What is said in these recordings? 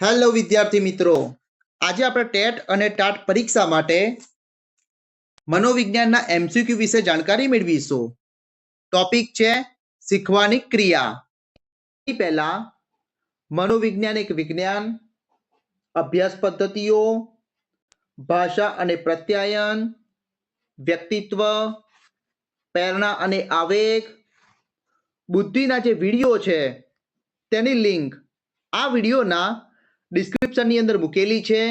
Hello વિદ્યાર્થી મિત્રો. આજે આપણે ટેટ અને ટાટ પરીક્ષા માટે મનોવિજ્ઞાનના એમસીક્યુ વિશે જાણકારી મેળવીશું. ટોપિક છે, શીખવાની ક્રિયા. પહેલા, મનોવિજ્ઞાન એક વિજ્ઞાન, અભ્યાસ પદ્ધતિઓ, ભાષા અને પ્રત્યાયન, વ્યક્તિત્વ, પ્રેરણા અને આવેગ, બુદ્ધિના જે વીડિયો છે, તેની લિંક. આ વિડીયોના ડિસ્ક્રિપ્શનની અંદર મૂકેલી છે.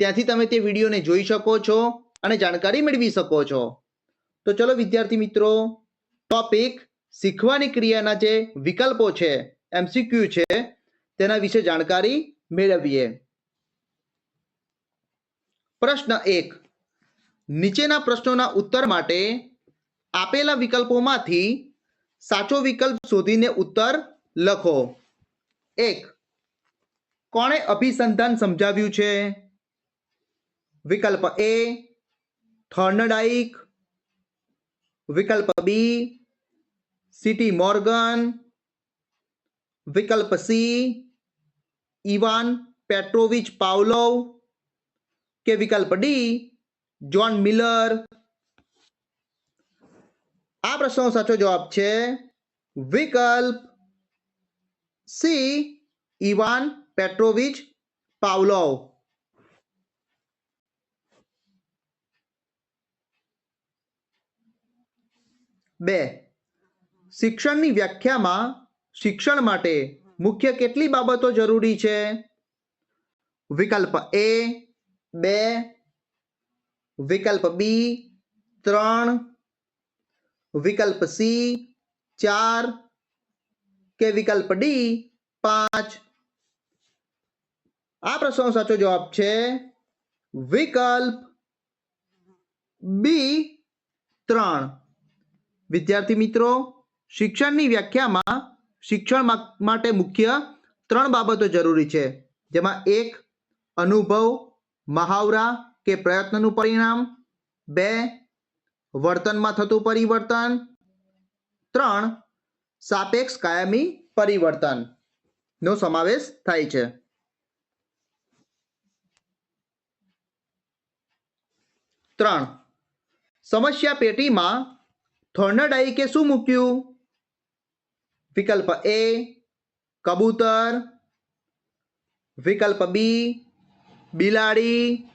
ત્યાંથી તમે તે વિડીયોને જોઈ શકો છો અને જાણકારી મેળવી શકો છો. તો ચલો વિદ્યાર્થી મિત્રો ટોપિક શીખવાની ક્રિયાના જે વિકલ્પો છે એમસીક્યુ છે, તેના વિશે જાણકારી મેળવીએ. પ્રશ્ન એક, નીચેના પ્રશ્નોના ઉત્તર માટે આપેલા વિકલ્પોમાંથી સાચો વિકલ્પ શોધીને ઉત્તર લખો. એક કોણે અભિસંધાન સમજાવ્યું છે? વિકલ્પ એ થોર્નડાઇક. વિકલ્પ બી સિટી મોર્ગન. વિકલ્પ સી ઇવાન પેટ્રોવિચ પાવલોવ. કે વિકલ્પ ડી જોન મિલર. આ પ્રશ્નનો સાચો જવાબ છે વિકલ્પ સી ઇવાન પેટ્રોવિચ પાવલોવ બે. શિક્ષણની વ્યાખ્યામાં શિક્ષણ માટે મુખ્ય કેટલી બાબતો જરૂરી છે? વિકલ્પ એ બે. વિકલ્પ બી ત્રણ. વિકલ્પ સી ચાર. કે વિકલ્પ ડી પાંચ. આ પ્રશ્નનો સાચો જવાબ છે વિકલ્પ બી ત્રણ. વિદ્યાર્થી મિત્રો, શિક્ષણની વ્યાખ્યામાં શિક્ષણ માટે મુખ્ય ત્રણ બાબતો જરૂરી છે. જેમાં એક, અનુભવ, મહાવરા કે પ્રયત્નનું પરિણામ. બે, વર્તનમાં થતું પરિવર્તન. ત્રણ, સાપેક્ષ કાયમી પરિવર્તનનો સમાવેશ થાય છે. ત્રણ. સમસ્યા પેટીમાં થોર્નડાઈકે શું મૂક્યું? વિકલ્પ એ, કબૂતર. વિકલ્પ બી, બિલાડી.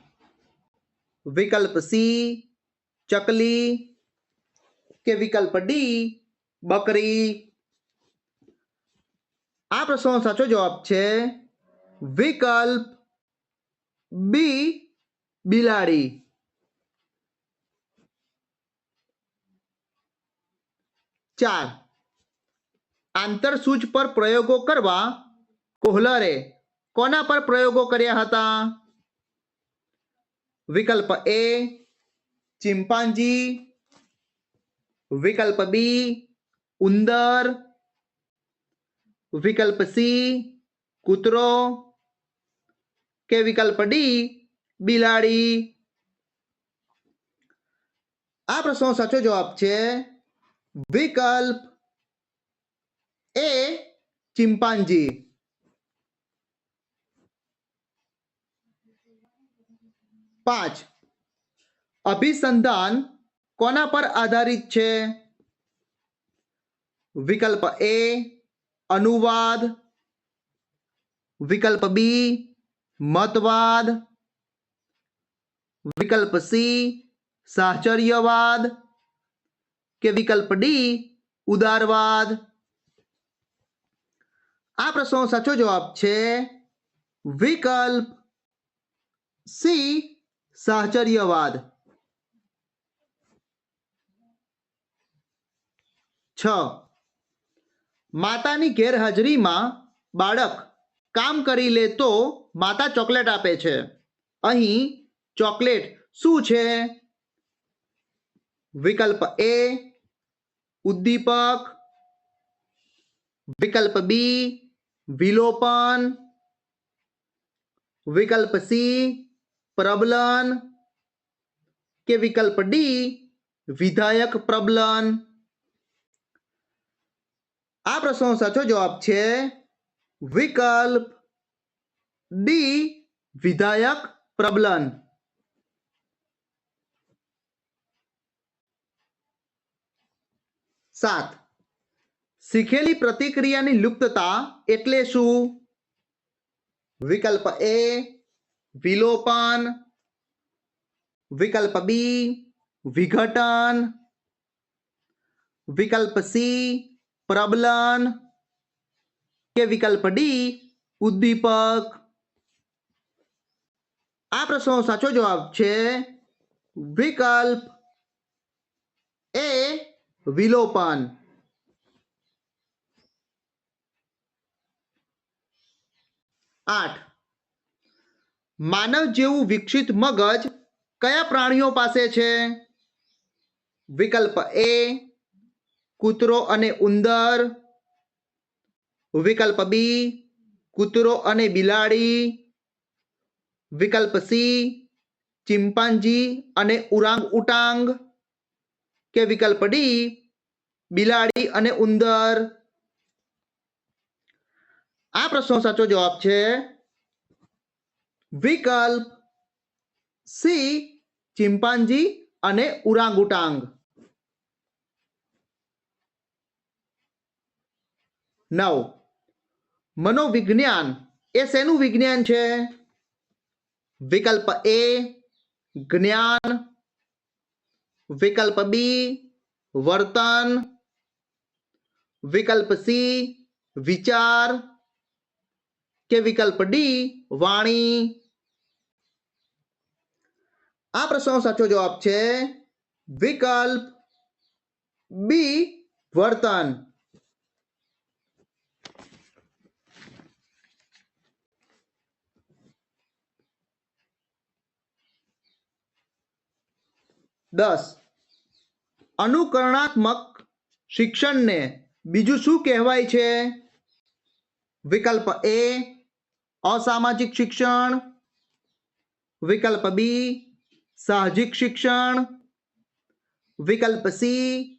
વિકલ્પ સી, ચકલી. કે વિકલ્પ ડી, બકરી. આ પ્રશ્નનો સાચો જવાબ છે વિકલ્પ બી, બિલાડી. ચાર. આંતરસૂચ પર પ્રયોગો કરવા કોહલરે કોના પર પ્રયોગો કર્યા હતા? વિકલ્પ એ ચિંપાંજી, વિકલ્પ બી ઉંદર, વિકલ્પ સી કૂતરો કે વિકલ્પ ડી બિલાડી? આ પ્રશ્નનો સાચો જવાબ છે વિકલ્પ એ ચિમ્પાન્જી પાંચ અભિસંધાન કોના પર આધારિત છે વિકલ્પ એ અનુવાદ વિકલ્પ બી મતવાદ વિકલ્પ સી સાહચર્યવાદ કે વિકલ્પ ડી ઉદારવાદ. આ પ્રશ્નનો સાચો જવાબ છે વિકલ્પ સી સાહચર્યવાદ. છ. માતાની ગેરહાજરીમાં બાળક કામ કરી લે તો માતા ચોકલેટ આપે છે. અહીં ચોકલેટ શું છે? વિકલ્પ એ ઉદ્દીપક, વિકલ્પ બી વિલોપન, વિકલ્પ સી પ્રબલન કે વિકલ્પ ડી વિધાયક પ્રબલન. આ પ્રશ્નનો સાચો જવાબ છે વિકલ્પ ડી વિધાયક પ્રબલન. સાત. શીખેલી પ્રતિક્રિયાની લુપ્તતા એટલે શું? વિકલ્પ એ, વિલોપન. વિકલ્પ બી, વિઘટન. વિકલ્પ સી, પ્રબલન. કે વિકલ્પ ડી, ઉદ્દીપક. આ પ્રશ્નનો સાચો જવાબ છે વિકલ્પ એ વિલોપન. આઠ. માનવ જેવું વિકસિત મગજ કયા પ્રાણીઓ પાસે છે? વિકલ્પ એ, કૂતરો અને ઉંદર. વિકલ્પ બી, કૂતરો અને બિલાડી. વિકલ્પ સી ચિમ્પાન્જી અને ઉરાંગ ઉટાંગ કે વિકલ્પ ડી બિલાડી અને ઉંદર. આ પ્રશ્નનો સાચો જવાબ છે વિકલ્પ સી ચિમ્પાન્જી અને ઉરાંગુટાંગ. નવ. મનોવિજ્ઞાન, એ શેનું વિજ્ઞાન છે? વિકલ્પ એ જ્ઞાન. વિકલ્પ બી, વર્તન. વિકલ્પ સી, વિચાર. કે વિકલ્પ ડી, વાણી. આ પ્રશ્નનો સાચો જવાબ છે વિકલ્પ બી, વર્તન. દસ. અનુકરણાત્મક શિક્ષણને બીજું શું કહેવાય છે? વિકલ્પ એ અસામાજિક શિક્ષણ. વિકલ્પ બી સાહજિક શિક્ષણ. વિકલ્પ સી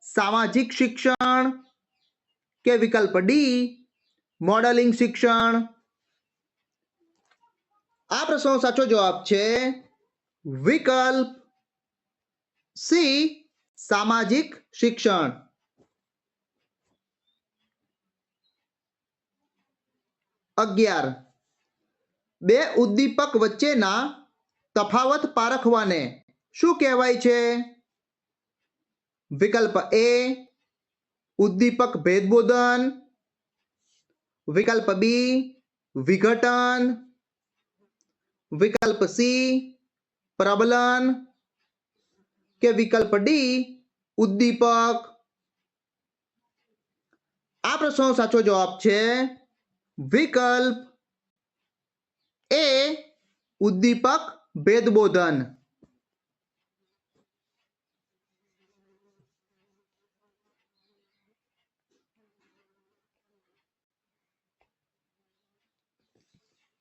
સામાજિક શિક્ષણ. કે વિકલ્પ ડી મોડેલિંગ શિક્ષણ. આ પ્રશ્નનો સાચો જવાબ છે વિકલ્પ સી સામાજિક શિક્ષણ. અગિયાર. બે ઉદ્દીપક વચ્ચેના તફાવત પારખવાને શું કહેવાય છે? વિકલ્પ એ ઉદ્દીપક ભેદબોધન. વિકલ્પ બી વિઘટન. વિકલ્પ સી પ્રબલન. કે વિકલ્પ ડી ઉદ્દીપક. આ પ્રશ્નનો સાચો જવાબ છે વિકલ્પ એ ઉદ્દીપક ભેદબોધન.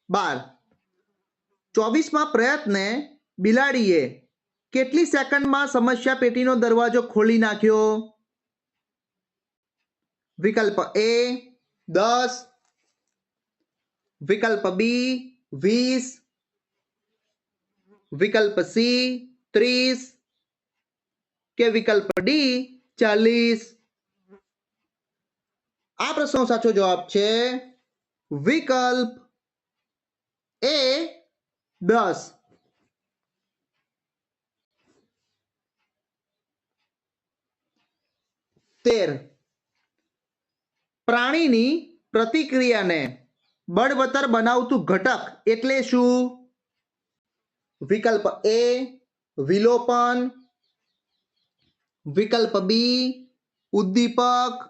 બાર. ચોવીસમાં પ્રયત્ને બિલાડીએ. કેટલી સેકન્ડમાં સમસ્યા પેટીનો દરવાજો ખોલી નાખ્યો? વિકલ્પ એ, દસ. વિકલ્પ બી, વીસ. વિકલ્પ સી, ત્રીસ. કે વિકલ્પ ડી, ચાલીસ. આ પ્રશ્નનો સાચો જવાબ છે વિકલ્પ એ, દસ. તેર. પ્રાણીની પ્રતિક્રિયાને બળવતર બનાવતું ઘટક એટલે શું? વિકલ્પ એ, વિલોપન. વિકલ્પ બી, ઉદ્દીપક.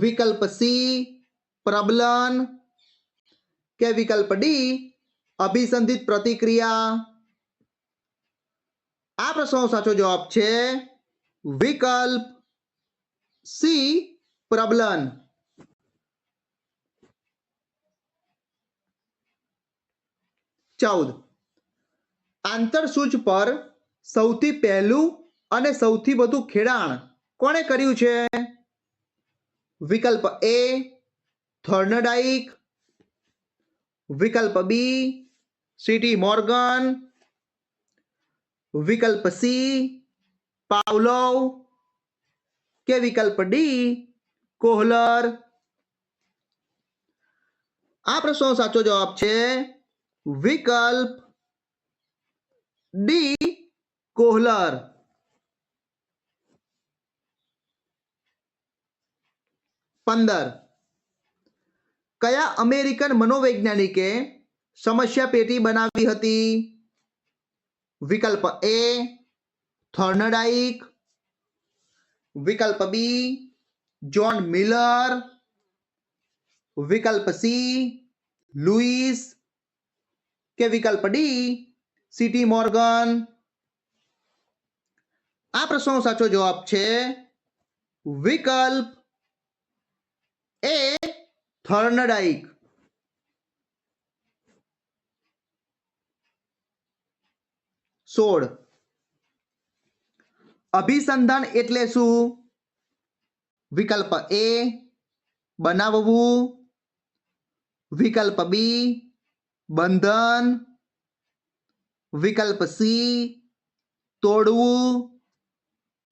વિકલ્પ સી, પ્રબલન. કે વિકલ્પ ડી, અભિસંધિત પ્રતિક્રિયા. આ પ્રશ્નનો સાચો જવાબ છે વિકલ્પ સી, પ્રબલન. ચૌદ. આંતરસૂચ પર સૌથી પહેલું અને સૌથી વધુ ખેડાણ કોણે કર્યું છે? વિકલ્પ એ થોર્નડાઇક વિકલ્પ બી, સીટી મોર્ગન. વિકલ્પ સી પાવલોવ કે વિકલ્પ ડી કોહલર આ પ્રશ્નનો સાચો જવાબ છે વિકલ્પ ડી કોહલર પંદર. કયા અમેરિકન મનોવૈજ્ઞાનિકે સમસ્યા પેટી બનાવી હતી? વિકલ્પ એ થોર્નડાઇક, વિકલ્પ બી જોન મિલર, વિકલ્પ સી લુઈસ કે વિકલ્પ ડી, સીટી મોર્ગન. આ પ્રશ્નનો સાચો જવાબ છે વિકલ્પ એ થર્નડાઇક. સોળ. અભિસંધાન એટલે શું? વિકલ્પ એ બનાવવું. વિકલ્પ બી બંધન. વિકલ્પ સી તોડવું.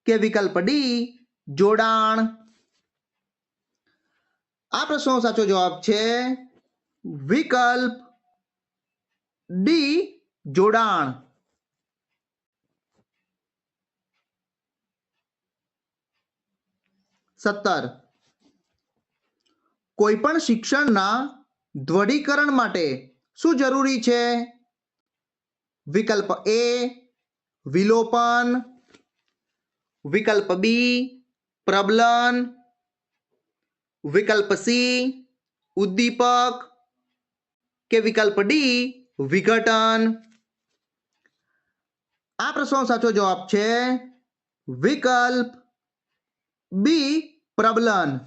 કે વિકલ્પ ડી જોડાણ. આ પ્રશ્નનો સાચો જવાબ છે વિકલ્પ ડી જોડાણ. સત્તર. કોઈપણ શિક્ષણના દ્વઢીકરણ માટે શું જરૂરી છે? વિકલ્પ એ વિલોપન. વિકલ્પ બી પ્રબલન. વિકલ્પ સી ઉદ્દીપક. કે વિકલ્પ ડી વિઘટન. આ પ્રશ્નનો સાચો જવાબ છે વિકલ્પ બી પ્રબલન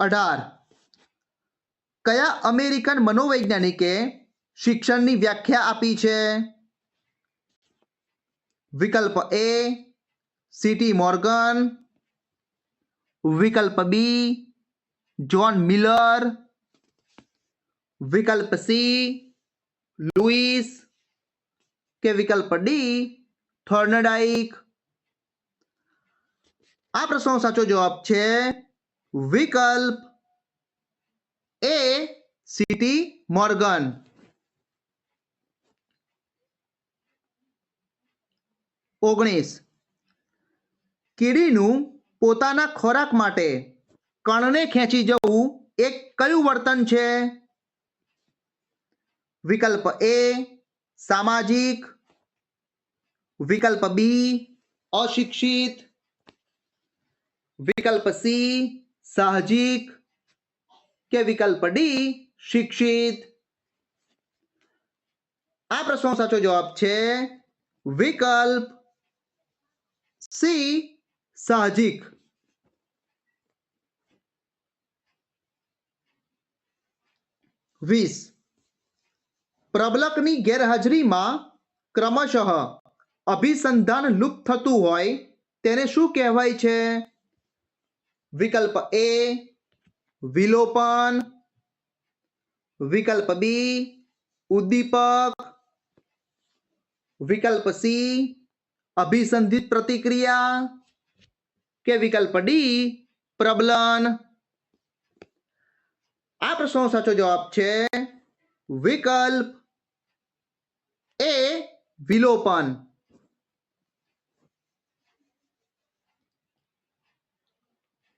અઢાર. કયા અમેરિકન મનોવૈજ્ઞાનિકે શિક્ષણની વ્યાખ્યા આપી છે? વિકલ્પ એ સીટી મોર્ગન. વિકલ્પ બી જ્હોન મિલર. વિકલ્પ સી લુઈસ કે વિકલ્પ ડી થોર્નડાઇક. આ પ્રશ્નનો સાચો જવાબ છે વિકલ્પ એ સીટી મોર્ગન. ઓગણીસ. કીડીનું પોતાના ખોરાક માટે કણને ખેંચી જવું એ કયું વર્તન છે? વિકલ્પ એ સામાજિક વિકલ્પ બી, અશિક્ષિત. વિકલ્પ સી, સાહજિક. કે વિકલ્પ ડી, શિક્ષિત. આ પ્રશ્નનો સાચો જવાબ છે વિકલ્પ સી, સાહજિક. વીસ. પ્રબલકની ગેરહાજરીમાં ક્રમશઃ અભિસંધાન લુપ્ત થતું હોય તેને શું કહેવાય છે? વિકલ્પ એ વિલોપન. વિકલ્પ બી ઉદ્દીપક. વિકલ્પ સી અભિસંધિત પ્રતિક્રિયા. કે વિકલ્પ ડી પ્રબલન. આ પ્રશ્નનો સાચો જવાબ છે વિકલ્પ એ વિલોપન.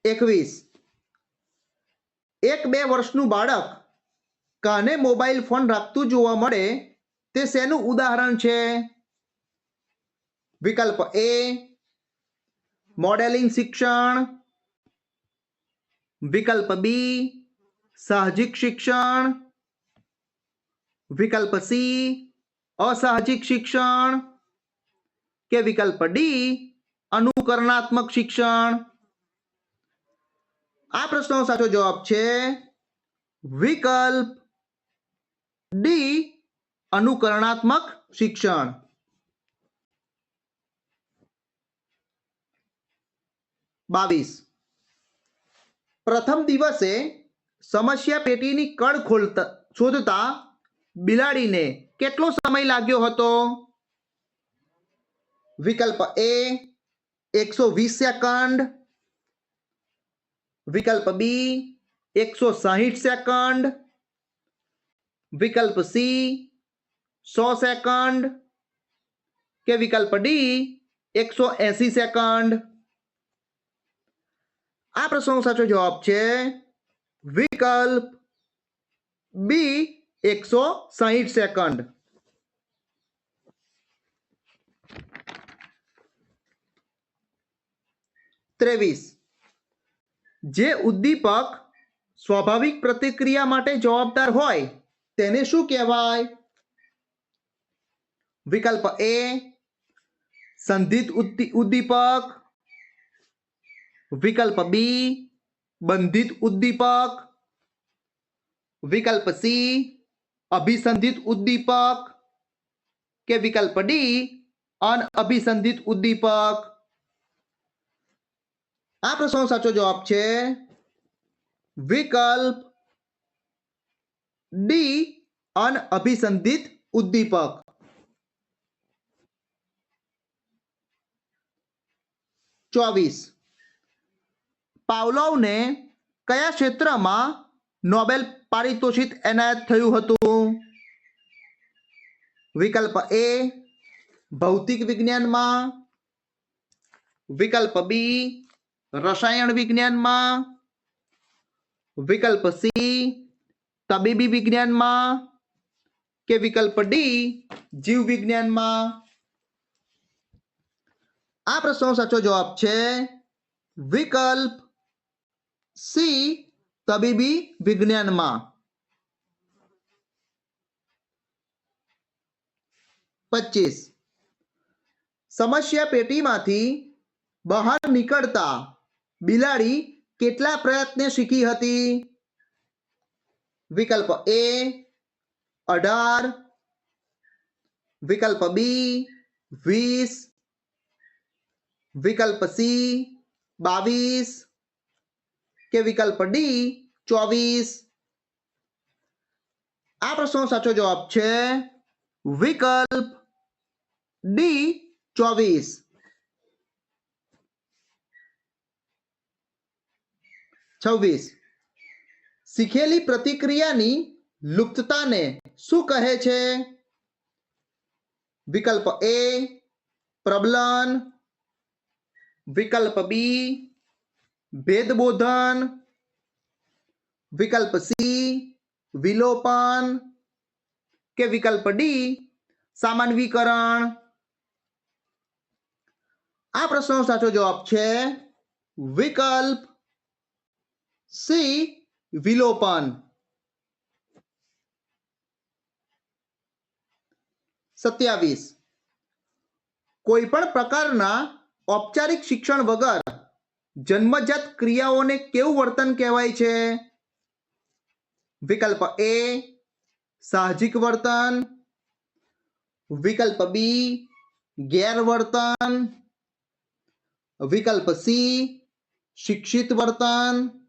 એકવીસ. એક બે વર્ષનું બાળક કાને મોબાઈલ ફોન રાખતું જોવા મળે તે શેનું ઉદાહરણ છે? વિકલ્પ એ મોડેલિંગ શિક્ષણ. વિકલ્પ બી સાહજિક શિક્ષણ. વિકલ્પ સી અસાહજિક શિક્ષણ. કે વિકલ્પ ડી અનુકરણાત્મક શિક્ષણ. આ પ્રશ્નનો સાચો જવાબ છે વિકલ્પ ડી, અનુકરણાત્મક શિક્ષણ. બાવીસ. પ્રથમ દિવસે સમસ્યા પેટીની કળ ખોલતા, શોધતા બિલાડીને કેટલો સમય લાગ્યો હતો? વિકલ્પ એ એકસો વીસ સેકન્ડ વિકલ્પ બી એકસો સાહીઠ સેકન્ડ. વિકલ્પ સી સો સેકન્ડ. કે વિકલ્પ ડી એકસો એસી સેકન્ડ. આ પ્રશ્નનો સાચો જવાબ છે વિકલ્પ બી એકસો સાહીઠ સેકન્ડ. ત્રેવીસ. જે ઉદ્દીપક સ્વાભાવિક પ્રતિક્રિયા માટે જવાબદાર હોય, તેને શું કહેવાય? વિકલ્પ એ સંધિત ઉદ્દી- ઉદ્દીપક. વિકલ્પ બી બંધિત ઉદ્દીપક. વિકલ્પ સી અભિસંધિત ઉદ્દીપક. કે વિકલ્પ ડી અનઅભિસંધિત ઉદ્દીપક. આ પ્રશ્નનો સાચો જવાબ છે વિકલ્પ ડી અનઅભિસંધિત ઉદ્દીપક. ચોવીસ. પાવલોવને કયા ક્ષેત્રમાં નોબેલ પારિતોષિક એનાયત થયું હતું? વિકલ્પ એ ભૌતિક વિજ્ઞાનમાં. વિકલ્પ બી રસાયણ વિજ્ઞાનમાં, વિકલ્પ સી તબીબી વિજ્ઞાનમાં કે વિકલ્પ ડી જીવ વિજ્ઞાનમાં? આ પ્રશ્નનો સાચો જવાબ છે વિકલ્પ સી તબીબી વિજ્ઞાનમાં. પચીસ. સમસ્યા પેટીમાંથી બહાર નીકળતા બિલાડી કેટલા પ્રયત્ને શીખી હતી? વિકલ્પ એ અઢાર, વિકલ્પ બી વીસ, વિકલ્પ સી બાવીસ કે વિકલ્પ ડી ચોવીસ? આ પ્રશ્નનો સાચો જવાબ છે વિકલ્પ ડી ચોવીસ. છવ્વીસ. શીખેલી પ્રતિક્રિયાની લુપ્તતાને શું કહે છે? વિકલ્પ એ, પ્રબલન. વિકલ્પ બી, ભેદબોધન. વિકલ્પ સી, વિલોપન. કે વિકલ્પ ડી સામાનવીકરણ આ પ્રશ્નનો સાચો જવાબ છે વિકલ્પ સી, વિલોપન. સત્યાવીસ. કોઈ પણ પ્રકારના ઔપચારિક શિક્ષણ વગર જન્મજાત ક્રિયાઓને કેવું વર્તન કહેવાય છે? વિકલ્પ એ, સાહજિક વર્તન. વિકલ્પ બી, ગેરવર્તન. વિકલ્પ સી, શિક્ષિત વર્તન.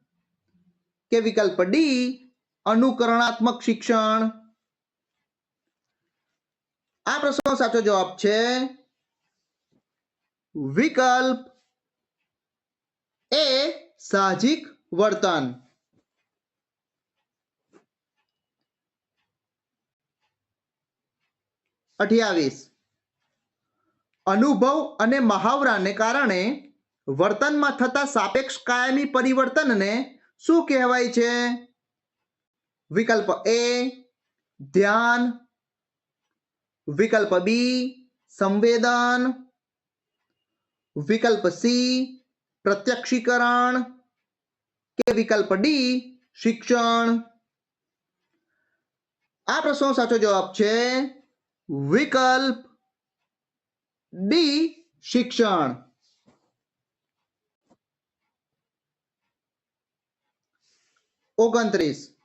કે વિકલ્પ ડી અનુકરણાત્મક શિક્ષણ. આ પ્રશ્નનો સાચો જવાબ છે વિકલ્પ એ સાહજિક વર્તન. અઠ્યાવીસ. અનુભવ અને મહાવરાને કારણે વર્તનમાં થતા સાપેક્ષ કાયમી પરિવર્તનને શું કહેવાય છે? વિકલ્પ એ ધ્યાન. વિકલ્પ બી સંવેદન. વિકલ્પ સી પ્રત્યક્ષીકરણ. કે વિકલ્પ ડી શિક્ષણ. આ પ્રશ્નનો સાચો જવાબ છે વિકલ્પ ડી શિક્ષણ. ઓગણત્રીસ.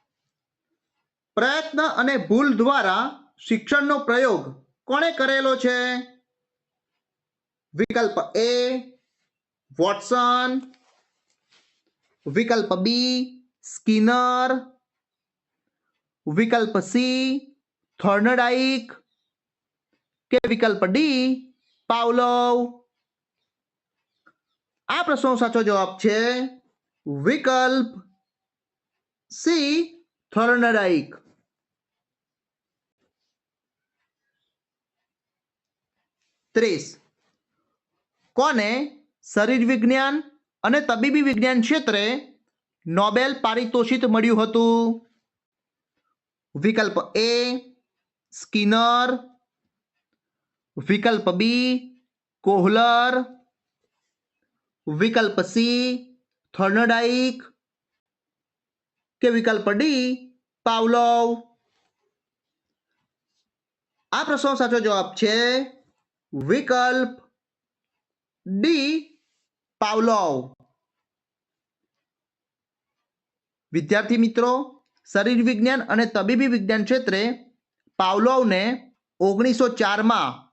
પ્રયત્ન અને ભૂલ દ્વારા શિક્ષણનો પ્રયોગ કોણે કરેલો છે? વિકલ્પ એ વોટસન. વિકલ્પ બી સ્કિનર. વિકલ્પ સી થોર્નડાઇક. કે વિકલ્પ ડી પાવલોવ. આ પ્રશ્નનો સાચો જવાબ છે વિકલ્પ સી થોર્નડાઇક. ત્રીસ. કોને શરીર વિજ્ઞાન અને તબીબી વિજ્ઞાન ક્ષેત્રે નોબેલ પારિતોષિક મળ્યું હતું? વિકલ્પ એ, સ્કિનર. વિકલ્પ બી, કોહલર. વિકલ્પ સી, થોર્નડાઇક. કે વિકલ્પ ડી, પાવલોવ. આ પ્રશ્નનો સાચો જવાબ છે વિકલ્પ ડી, પાવલોવ. વિદ્યાર્થી મિત્રો, શરીર વિજ્ઞાન અને તબીબી વિજ્ઞાન ક્ષેત્રે પાવલોવને ઓગણીસો ચારમાં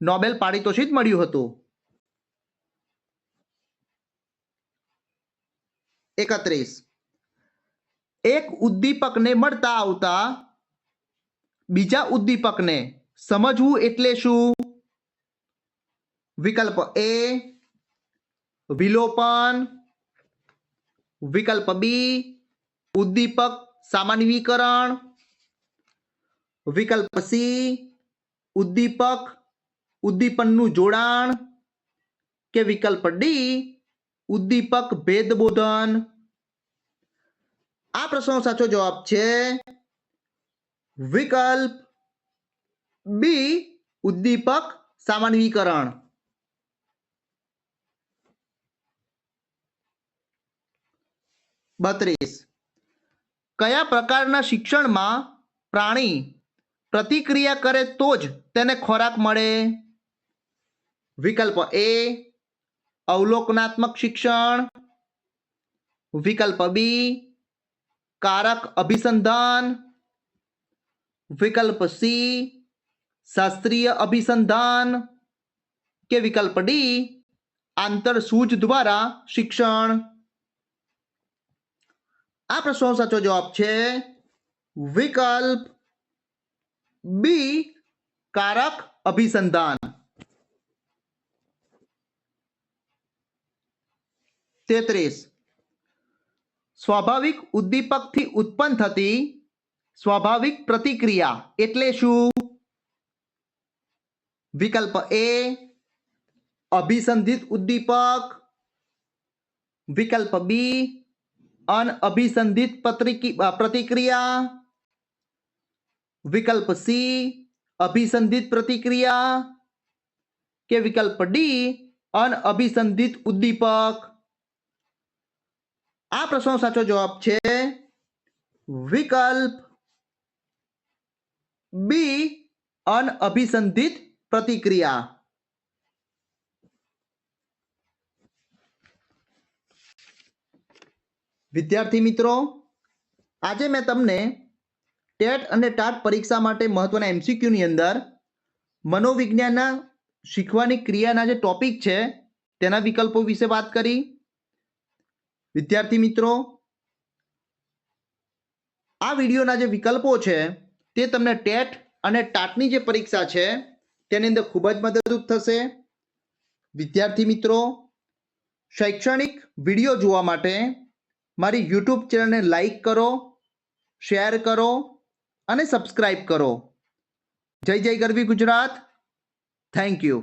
નોબેલ પારિતોષિક મળ્યું હતું. એકત્રીસ. એક ઉદ્દીપકને મળતા આવતા બીજા ઉદ્દીપકને સમજવું એટલે શું? વિકલ્પ એ, વિલોપન. વિકલ્પ બી, ઉદ્દીપક સામાન્યીકરણ. વિકલ્પ સી, ઉદ્દીપક ઉદ્દીપનનું જોડાણ. કે વિકલ્પ ડી, ઉદ્દીપક ભેદબોધન. આ પ્રશ્નનો સાચો જવાબ છે વિકલ્પ બી, ઉદ્દીપક સામાન્યીકરણ. બત્રીસ. કયા પ્રકારના શિક્ષણમાં પ્રાણી પ્રતિક્રિયા કરે તો જ તેને ખોરાક મળે? વિકલ્પ એ, અવલોકનાત્મક શિક્ષણ. વિકલ્પ બી કારક અભિસંધાન વિકલ્પ સી શાસ્ત્રીય અભિસંધાન કે વિકલ્પ ડી આંતરસૂઝ દ્વારા શિક્ષણ આ પ્રશ્નનો સાચો જવાબ છે વિકલ્પ બી કારક અભિસંધાન તેત્રીસ સ્વાભાવિક ઉદ્દીપકથી ઉત્પન્ન થતી સ્વાભાવિક પ્રતિક્રિયા એટલે શું? વિકલ્પ એ અભિસંધિત ઉદ્દીપક. વિકલ્પ બી અનઅભિસંધિત પત્રિકી અ, પ્રતિક્રિયા. વિકલ્પ સી અભિસંધિત પ્રતિક્રિયા. કે વિકલ્પ ડી અનઅભિસંધિત ઉદ્દીપક. આ પ્રશ્નનો સાચો જવાબ છે વિકલ્પ બી, અનઅભિસંધિત પ્રતિક્રિયા. વિદ્યાર્થી મિત્રો, આજે મેં તમને ટેટ અને ટાટ પરીક્ષા માટે મહત્વના એમસીક્યુની અંદર મનોવિજ્ઞાનના શીખવાની ક્રિયાના જે ટોપિક છે તેના વિકલ્પો વિશે વાત કરી. વિદ્યાર્થી મિત્રો, આ વિડીયોના જે વિકલ્પો છે, તે તમને ટેટ અને ટાટની જે પરીક્ષા છે, તેની અંદર ખૂબ જ મદદરૂપ થશે. વિદ્યાર્થી મિત્રો, શૈક્ષણિક વીડિયો જોવા માટે મારી યુટ્યુબ ચેનલને લાઈક કરો, શેર કરો અને સબસ્ક્રાઈબ કરો. જય જય ગરવી ગુજરાત. Thank you.